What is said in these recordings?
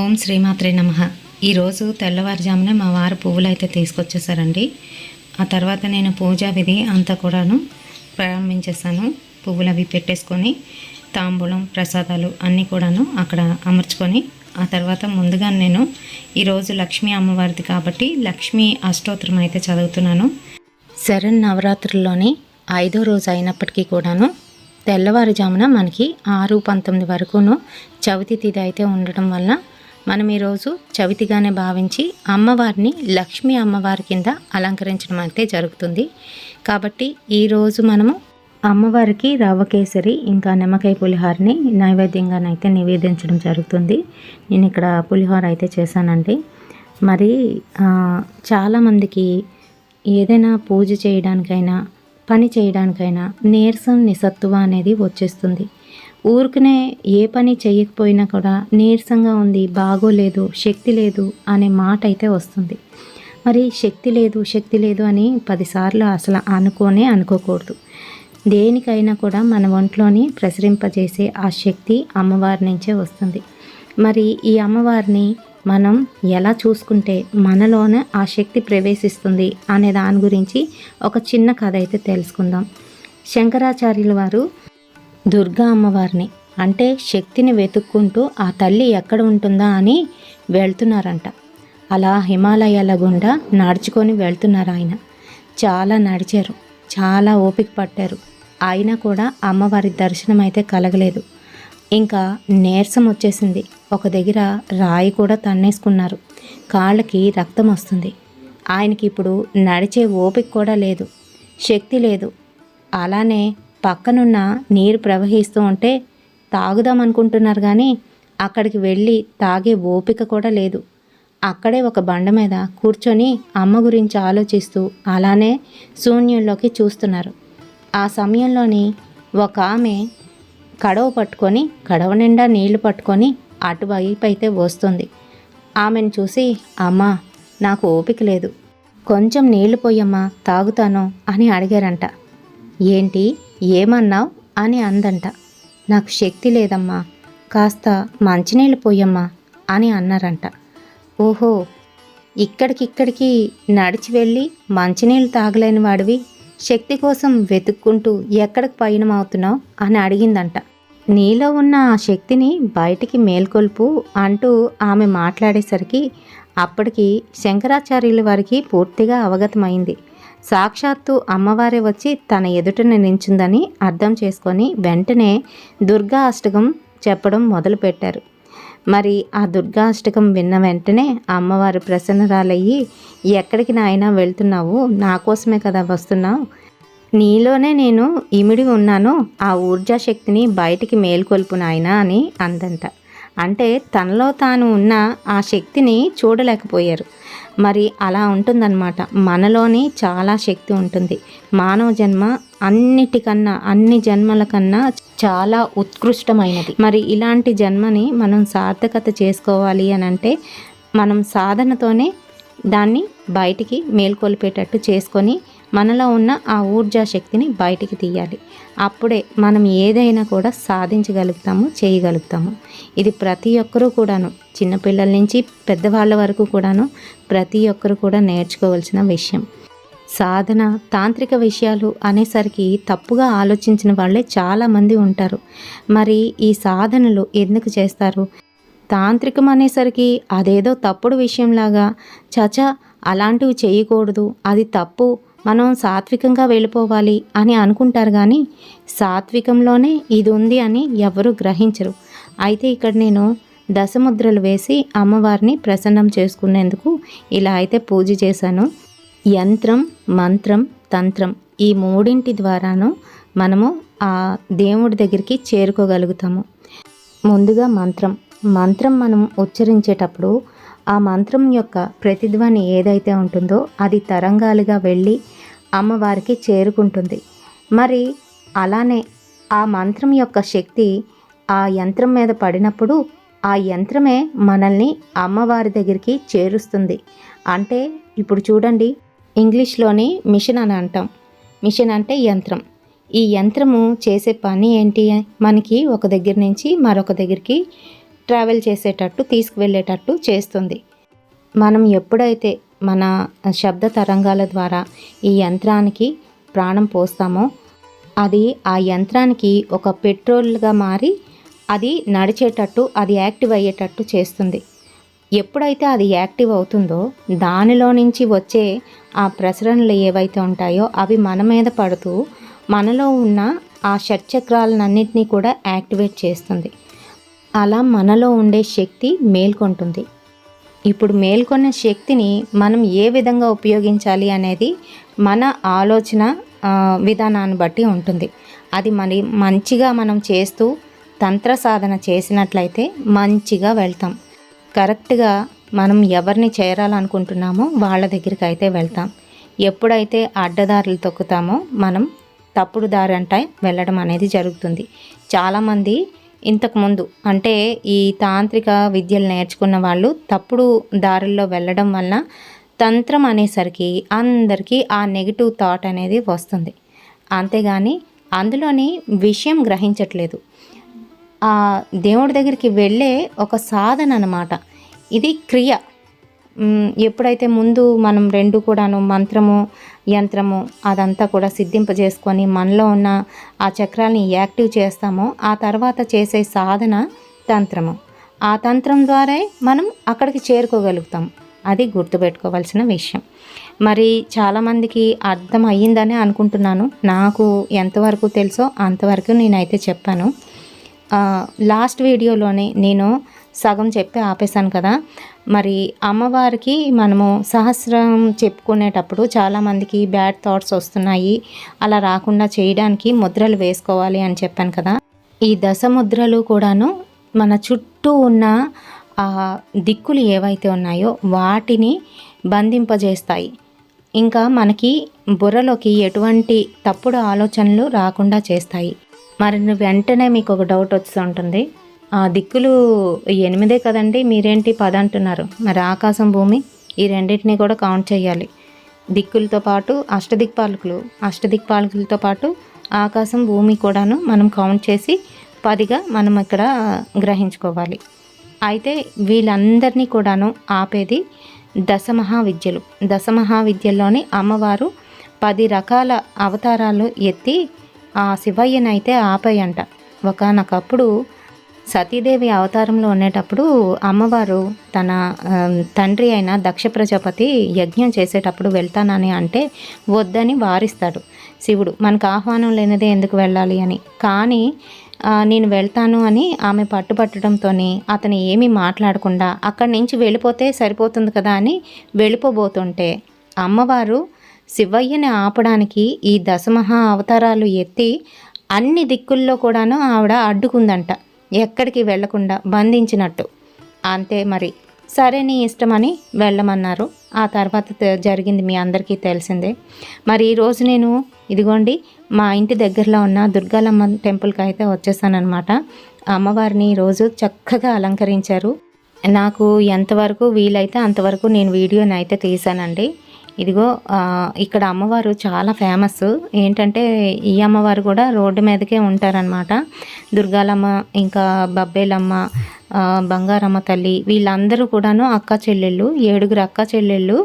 ఓం శ్రీమాత్రే నమ. ఈరోజు తెల్లవారుజామున మా వారు పువ్వులు అయితే తీసుకొచ్చేసారండి. ఆ తర్వాత నేను పూజా విధి అంతా కూడాను ప్రారంభించేసాను పువ్వులు అవి పెట్టేసుకొని తాంబూలం ప్రసాదాలు అన్నీ కూడాను అక్కడ అమర్చుకొని ఆ తర్వాత ముందుగా నేను ఈరోజు లక్ష్మీ అమ్మవారిది కాబట్టి లక్ష్మీ అష్టోత్తరం అయితే చదువుతున్నాను. శరణ్ నవరాత్రుల్లోని ఐదో రోజు అయినప్పటికీ కూడాను తెల్లవారుజామున మనకి ఆరు పంతొమ్మిది వరకును చవితి తిథి అయితే ఉండటం వల్ల మనం ఈరోజు చవితిగానే భావించి అమ్మవారిని లక్ష్మీ అమ్మవారి కింద అలంకరించడం అయితే జరుగుతుంది. కాబట్టి ఈరోజు మనము అమ్మవారికి రవ్వ కేసరి ఇంకా నిమ్మకాయ పులిహోరని నైవేద్యంగానైతే నివేదించడం జరుగుతుంది. నేను ఇక్కడ పులిహోర అయితే చేశానండి. మరి చాలామందికి ఏదైనా పూజ చేయడానికైనా పని చేయడానికైనా నీరసం నిసత్తువ అనేది వచ్చేస్తుంది. ఊరికనే ఏ పని చేయకపోయినా కూడా నీరసంగా ఉంది బాగోలేదు శక్తి లేదు అనే మాట అయితే వస్తుంది. మరి శక్తి లేదు శక్తి లేదు అని పదిసార్లు అసలు అనుకోనే అనుకోకూడదు. దేనికైనా కూడా మన ఒంట్లోని ప్రసరింపజేసే ఆ శక్తి అమ్మవారి నుంచే వస్తుంది. మరి ఈ అమ్మవారిని మనం ఎలా చూసుకుంటే మనలోనే ఆ శక్తి ప్రవేశిస్తుంది అనే దాని గురించి ఒక చిన్న కథ అయితే తెలుసుకుందాం. శంకరాచార్యుల వారు దుర్గా అమ్మవారిని. అంటే శక్తిని వెతుక్కుంటూ ఆ తల్లి ఎక్కడ ఉంటుందా అని వెళ్తున్నారంట. అలా హిమాలయాల గుండా నడుచుకొని వెళ్తున్నారు ఆయన. చాలా నడిచారు. చాలా ఓపిక పట్టారు. అయినా కూడా అమ్మవారి దర్శనం అయితే కలగలేదు. ఇంకా నీరసం వచ్చేసింది. ఒక దగ్గర రాయి కూడా తన్నేసుకున్నారు. కాళ్ళకి రక్తం వస్తుంది. ఆయనకి ఇప్పుడు నడిచే ఓపిక కూడా లేదు. శక్తి లేదు. అలానే పక్కనున్న నీరు ప్రవహిస్తూ ఉంటే తాగుదాం అనుకుంటున్నారు కానీ అక్కడికి వెళ్ళి తాగే ఓపిక కూడా లేదు. అక్కడే ఒక బండ మీద కూర్చొని అమ్మ గురించి ఆలోచిస్తూ అలానే శూన్యంలోకి చూస్తున్నారు. ఆ సమయంలోని ఒక ఆమె కడవ పట్టుకొని కడవ నిండా నీళ్ళు పట్టుకొని అటువైపు అయితే వస్తుంది. ఆమెను చూసి అమ్మా నాకు ఓపిక లేదు. కొంచెం నీళ్ళు పోయమ్మా తాగుతాను అని అడిగారంట. ఏంటి? ఏమన్నావు? అని అందంట. నాకు శక్తి లేదమ్మా. కాస్త మంచినీళ్ళు పోయమ్మా అని అన్నారంట. ఓహో ఇక్కడికిక్కడికి నడిచి వెళ్ళి మంచినీళ్ళు తాగలేని వాడివి. శక్తి కోసం వెతుక్కుంటూ ఎక్కడికి పయనమవుతున్నావు అని అడిగిందంట. నీలో ఉన్న ఆ శక్తిని బయటికి మేల్కొల్పు అంటూ ఆమె మాట్లాడేసరికి అప్పటికి శంకరాచార్యుల వారికి పూర్తిగా అవగతమైంది. సాక్షాత్తు అమ్మవారే వచ్చి తన ఎదుటను నించుందని అర్థం చేసుకొని వెంటనే దుర్గా అష్టకం చెప్పడం మొదలుపెట్టారు. మరి ఆ దుర్గా అష్టకం విన్న వెంటనే అమ్మవారు ప్రసన్నరాలయ్యి ఎక్కడికి నాయనా వెళ్తున్నావు? నా కోసమే కదా వస్తున్నావు. నీలోనే నేను ఇమిడి ఉన్నాను. ఆ ఊర్జా శక్తిని బయటికి మేల్కొల్పు నాయన అని అందంట. అంటే తనలో తాను ఉన్న ఆ శక్తిని చూడలేకపోయారు. మరి అలా ఉంటుందన్నమాట. మనలోనే చాలా శక్తి ఉంటుంది. మానవ జన్మ అన్నిటికన్నా అన్ని జన్మల కన్నా చాలా ఉత్కృష్టమైనది. మరి ఇలాంటి జన్మని మనం సార్థకత చేసుకోవాలి అని అంటే మనం సాధనతోనే దాన్ని బయటికి మేల్కొల్పేటట్టు చేసుకొని మనలో ఉన్న ఆ ఊర్జా శక్తిని బయటికి తీయాలి. అప్పుడే మనం ఏదైనా కూడా సాధించగలుగుతాము చేయగలుగుతాము. ఇది ప్రతి ఒక్కరూ కూడాను చిన్నపిల్లల నుంచి పెద్దవాళ్ళ వరకు కూడాను ప్రతి ఒక్కరు కూడా నేర్చుకోవాల్సిన విషయం. సాధన తాంత్రిక విషయాలు అనేసరికి తప్పుగా ఆలోచించిన వాళ్ళే చాలామంది ఉంటారు. మరి ఈ సాధనలు ఎందుకు చేస్తారు? తాంత్రికం అనేసరికి అదేదో తప్పుడు విషయంలాగా చచా అలాంటివి చేయకూడదు అది తప్పు మనం సాత్వికంగా వెళ్ళిపోవాలి అని అనుకుంటారు కానీ సాత్వికంలోనే ఇది ఉంది అని ఎవరు గ్రహించరు. అయితే ఇక్కడ నేను దశముద్రలు వేసి అమ్మవారిని ప్రసన్నం చేసుకునేందుకు ఇలా అయితే పూజ చేశాను. యంత్రం మంత్రం తంత్రం ఈ మూడింటి ద్వారాను మనము ఆ దేవుడి దగ్గరికి చేరుకోగలుగుతాము. ముందుగా మంత్రం. మంత్రం మనం ఉచ్చరించేటప్పుడు ఆ మంత్రం యొక్క ప్రతిధ్వని ఏదైతే ఉంటుందో అది తరంగాలుగా వెళ్ళి అమ్మవారికి చేరుకుంటుంది. మరి అలానే ఆ మంత్రం యొక్క శక్తి ఆ యంత్రం మీద పడినప్పుడు ఆ యంత్రమే మనల్ని అమ్మవారి దగ్గరికి చేరుస్తుంది. అంటే ఇప్పుడు చూడండి ఇంగ్లీష్లోని మిషన్ అని అంటాం. మిషన్ అంటే యంత్రం. ఈ యంత్రము చేసే పని ఏంటి? మనకి ఒక దగ్గర నుంచి మరొక దగ్గరికి ట్రావెల్ చేసేటట్టు తీసుకువెళ్ళేటట్టు చేస్తుంది. మనం ఎప్పుడైతే మన శబ్ద తరంగాల ద్వారా ఈ యంత్రానికి ప్రాణం పోస్తామో అది ఆ యంత్రానికి ఒక పెట్రోల్గా మారి అది నడిచేటట్టు అది యాక్టివ్ అయ్యేటట్టు చేస్తుంది. ఎప్పుడైతే అది యాక్టివ్ అవుతుందో దానిలో నుంచి వచ్చే ఆ ప్రసరణలు ఏవైతే ఉంటాయో అవి మన మీద పడుతూ మనలో ఉన్న ఆ షట్చక్రాలన్నింటినీ కూడా యాక్టివేట్ చేస్తుంది. అలా మనలో ఉండే శక్తి మేల్కొంటుంది. ఇప్పుడు మేల్కొన్న శక్తిని మనం ఏ విధంగా ఉపయోగించాలి అనేది మన ఆలోచన విధానాన్ని బట్టి ఉంటుంది. అది మరి మంచిగా మనం చేస్తూ తంత్ర సాధన చేసినట్లయితే మంచిగా వెళ్తాం. కరెక్ట్గా మనం ఎవరిని చేరాలనుకుంటున్నామో వాళ్ళ దగ్గరికి అయితే వెళ్తాం. ఎప్పుడైతే అడ్డదారులు తొక్కుతామో మనం తప్పుడు దారి అంటే వెళ్ళడం అనేది జరుగుతుంది. చాలామంది ఇంతకుముందు. అంటే ఈ తాంత్రిక విద్యలు నేర్చుకున్న వాళ్ళు తప్పుడు దారుల్లో వెళ్ళడం వలన తంత్రం అనేసరికి అందరికీ ఆ నెగిటివ్ థాట్ అనేది వస్తుంది. అంతేగాని అందులోని విషయం గ్రహించట్లేదు. ఆ దేవుడి దగ్గరికి వెళ్ళే ఒక సాధన అన్నమాట. ఇది క్రియ. ఎప్పుడైతే ముందు మనం రెండు కూడాను మంత్రము యంత్రము అదంతా కూడా సిద్ధింపజేసుకొని మనలో ఉన్న ఆ చక్రాల్ని యాక్టివ్ చేస్తామో ఆ తర్వాత చేసే సాధన తంత్రము. ఆ తంత్రం ద్వారా మనం అక్కడికి చేరుకోగలుగుతాం. అది గుర్తుపెట్టుకోవాల్సిన విషయం. మరి చాలామందికి అర్థం అయ్యిందని అనుకుంటున్నాను. నాకు ఎంతవరకు తెలుసో అంతవరకు నేనైతే చెప్పాను. లాస్ట్ వీడియోలోనే నేను సగం చెప్పి ఆపేశాను కదా. మరి అమ్మవారికి మనము సహస్రం చెప్పుకునేటప్పుడు చాలామందికి బ్యాడ్ థాట్స్ వస్తున్నాయి. అలా రాకుండా చేయడానికి ముద్రలు వేసుకోవాలి అని చెప్పాను కదా. ఈ దశ ముద్రలు కూడాను మన చుట్టూ ఉన్న ఆ దిక్కులు ఏవైతే ఉన్నాయో వాటిని బంధింపజేస్తాయి. ఇంకా మనకి బుర్రలోకి ఎటువంటి తప్పుడు ఆలోచనలు రాకుండా చేస్తాయి. మరి వెంటనే మీకు ఒక డౌట్ వస్తూ ఉంటుంది. ఆ దిక్కులు ఎనిమిదే కదండి మీరేంటి పద అంటున్నారు? మరి ఆకాశం భూమి ఈ రెండింటిని కూడా కౌంట్ చేయాలి. దిక్కులతో పాటు అష్టదిక్పాలకులు అష్టదిక్పాలకులతో పాటు ఆకాశం భూమి కూడాను మనం కౌంట్ చేసి పదిగా మనం ఇక్కడ గ్రహించుకోవాలి. అయితే వీళ్ళందరినీ కూడాను ఆపేది దశమహా విద్యలు దశమహా విద్యల్లోని అమ్మవారు పది రకాల అవతారాలు ఎత్తి ఆ శివయ్యనైతే ఆపాయంట. ఒకనొకప్పుడు సతీదేవి అవతారంలో ఉండేటప్పుడు అమ్మవారు తన తండ్రి అయిన దక్ష ప్రజాపతి యజ్ఞం చేసేటప్పుడు వెళ్తానని అంటే వద్దని వారిస్తాడు శివుడు మనకు ఆహ్వానం లేనిదే ఎందుకు వెళ్ళాలి? అని. కానీ నేను వెళ్తాను అని ఆమె పట్టుపట్టడంతో అతను ఏమీ మాట్లాడకుండా అక్కడి నుంచి వెళ్ళిపోతే సరిపోతుంది కదా అని వెళ్ళిపోబోతుంటే అమ్మవారు శివయ్యని ఆపడానికి ఈ దశమహా అవతారాలు ఎత్తి అన్ని దిక్కుల్లో కూడాను ఆవిడ అడ్డుకుందంట. ఎక్కడికి వెళ్ళకుండా బంధించినట్టు. అంతే మరి. సరే నీ ఇష్టమని వెళ్ళమన్నారు. ఆ తర్వాత జరిగింది మీ అందరికీ తెలిసిందే. మరి ఈరోజు నేను ఇదిగోండి మా ఇంటి దగ్గరలో ఉన్న దుర్గాలమ్మ టెంపుల్కి అయితే వచ్చేసానమాట అమ్మవారిని ఈరోజు చక్కగా అలంకరించారు. నాకు ఎంతవరకు వీలైతే అంతవరకు నేను వీడియోని అయితే తీసానండి ఇదిగో ఇక్కడ అమ్మవారు చాలా ఫేమస్ ఏంటంటే ఈ అమ్మవారు కూడా రోడ్డు మీదకే ఉంటారనమాట దుర్గాలమ్మ ఇంకా బబ్బేలమ్మ బంగారమ్మ తల్లి వీళ్ళందరూ కూడాను అక్క చెల్లెళ్ళు ఏడుగురు అక్క చెల్లెళ్ళు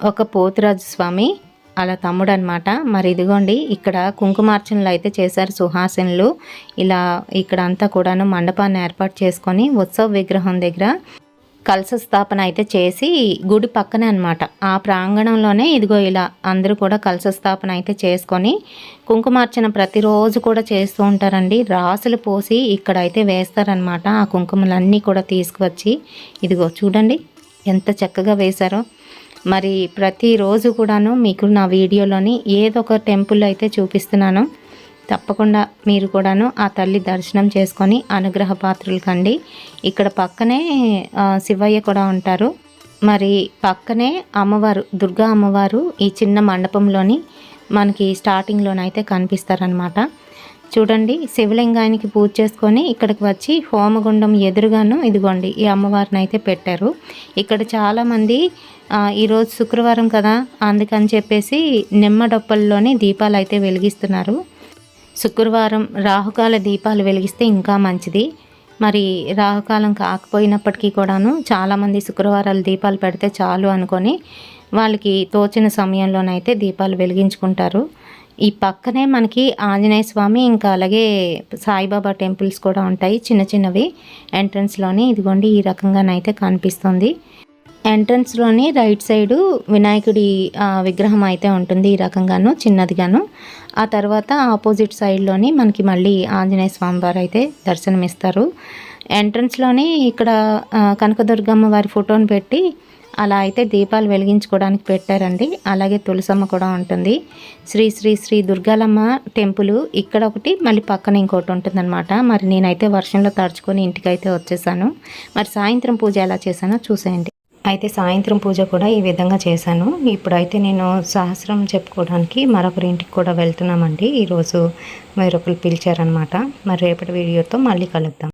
ఒక పోతురాజు స్వామి అలా తమ్ముడు అనమాట మరి ఇదిగోండి ఇక్కడ కుంకుమార్చనలు అయితే చేశారు సుహాసనలు. ఇలా ఇక్కడ అంతా కూడాను మండపాన్ని ఏర్పాటు చేసుకొని ఉత్సవ విగ్రహం దగ్గర కలశ స్థాపన అయితే చేసి గుడి పక్కనే అనమాట ఆ ప్రాంగణంలోనే ఇదిగో ఇలా అందరూ కూడా కలశ స్థాపన అయితే చేసుకొని కుంకుమార్చన ప్రతిరోజు కూడా చేస్తూ ఉంటారండి. రాసులు పోసి ఇక్కడ అయితే వేస్తారనమాట ఆ కుంకుమలన్నీ కూడా తీసుకువచ్చి ఇదిగో చూడండి ఎంత చక్కగా వేశారో. మరి ప్రతిరోజు కూడాను మీకు నా వీడియోలోని ఏదో ఒక టెంపుల్ అయితే చూపిస్తున్నాను. తప్పకుండా మీరు కూడాను ఆ తల్లి దర్శనం చేసుకొని అనుగ్రహ పాత్రలు కండి. ఇక్కడ పక్కనే శివయ్య కూడా ఉంటారు. మరి పక్కనే అమ్మవారు దుర్గా అమ్మవారు ఈ చిన్న మండపంలోని మనకి స్టార్టింగ్లోనైతే కనిపిస్తారనమాట చూడండి శివలింగానికి పూజ చేసుకొని ఇక్కడికి వచ్చి హోమగుండం ఎదురుగాను ఇదిగోండి ఈ అమ్మవారిని అయితే పెట్టారు. ఇక్కడ చాలామంది ఈరోజు శుక్రవారం కదా అందుకని చెప్పేసి నిమ్మడొప్పల్లోనే దీపాలు అయితే వెలిగిస్తున్నారు. శుక్రవారం రాహుకాల దీపాలు వెలిగిస్తే ఇంకా మంచిది. మరి రాహుకాలం కాకపోయినప్పటికీ కూడాను చాలామంది శుక్రవారాలు దీపాలు పెడితే చాలు అనుకొని వాళ్ళకి తోచిన సమయంలోనైతే దీపాలు వెలిగించుకుంటారు. ఈ పక్కనే మనకి ఆంజనేయ స్వామి ఇంకా అలాగే సాయిబాబా టెంపుల్స్ కూడా ఉంటాయి చిన్న చిన్నవి. ఎంట్రన్స్లోని ఇదిగోండి ఈ రకంగానైతే కనిపిస్తుంది. ఎంట్రన్స్లోని రైట్ సైడు వినాయకుడి విగ్రహం అయితే ఉంటుంది ఈ రకంగాను చిన్నదిగాను. ఆ తర్వాత ఆపోజిట్ సైడ్లోని మనకి మళ్ళీ ఆంజనేయ స్వామి వారు అయితే దర్శనమిస్తారు. ఎంట్రన్స్లోనే ఇక్కడ కనకదుర్గమ్మ వారి ఫోటోని పెట్టి అలా అయితే దీపాలు వెలిగించుకోవడానికి పెట్టారండి. అలాగే తులసమ్మ కూడా ఉంటుంది. శ్రీ శ్రీ శ్రీ దుర్గాలమ్మ టెంపుల్ ఇక్కడ ఒకటి మళ్ళీ పక్కన ఇంకోటి ఉంటుందన్నమాట. మరి నేనైతే వర్షంలో తడుచుకొని ఇంటికైతే వచ్చేసాను. మరి సాయంత్రం పూజ ఎలా చేశానో చూసేయండి. అయితే సాయంత్రం పూజ కూడా ఈ విధంగా చేశాను. ఇప్పుడైతే నేను సహస్రం చెప్పుకోవడానికి మరొకరి ఇంటికి కూడా వెళ్తున్నామండి. ఈరోజు మరొకరు పిలిచారనమాట మరి రేపటి వీడియోతో మళ్ళీ కలుద్దాం.